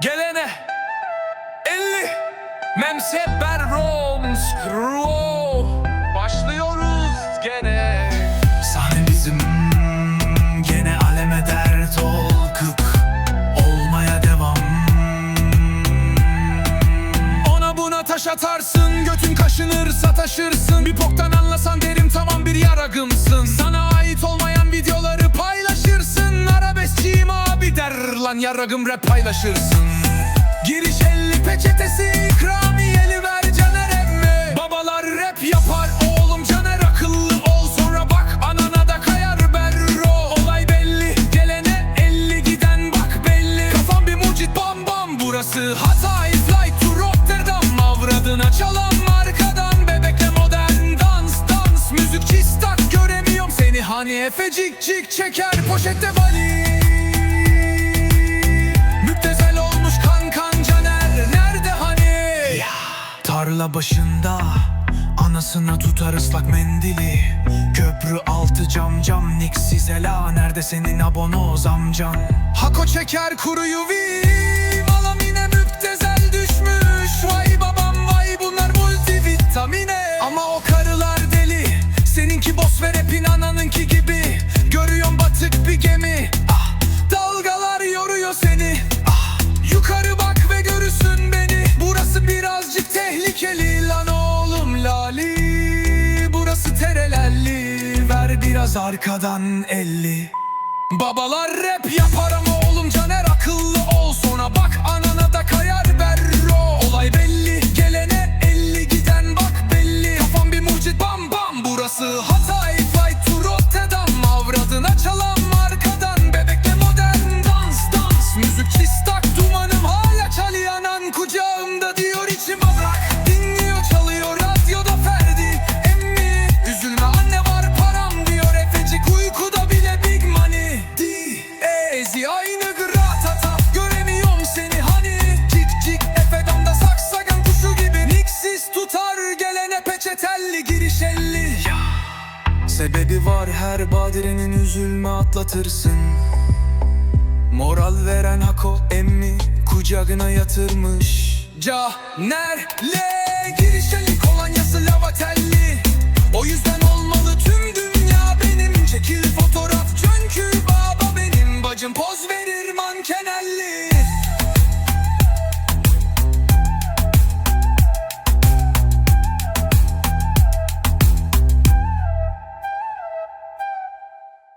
Gelene 50 Memsebber Roms Kro Başlıyoruz gene. Sahne bizim gene aleme dert ol olmaya devam. Ona buna taş atarsın Götün kaşınır sataşırsın. Bir boktan der lan yaragım rap paylaşırsın. Giriş 50 peçetesi ikramiyeli ver Caner emmi. Babalar rap yapar oğlum Caner akıllı ol. Sonra bak anana da kayar berro. Olay belli gelene 50 giden bak belli. Kafam bir mucit bam bam Burası. Hatay flight to Rotterdam. Avradına çalan markadan Bebekle modern dans dans. Müzikçi stak göremiyorum seni. Hani efecik cik çeker poşette bali Tarla başında anasına tutar ıslak mendili. Köprü altı cam cam niksiz ela. Nerede senin abonoz amcan Hako çeker kuruyu vi Malamine müptezel düşmüş. Vay babam vay bunlar multivitamine. Ama o karılar deli. Seninki boss ve rapin ananınki gibi. Görüyorum batık bir gemi biraz arkadan elli. Babalar rap yapar ama oğlum Sebebi var her badirenin üzülme atlatırsın. Moral veren hako emmi kucağına yatırmış. Caner'le girişeli kolonyası lavatelli. O yüzden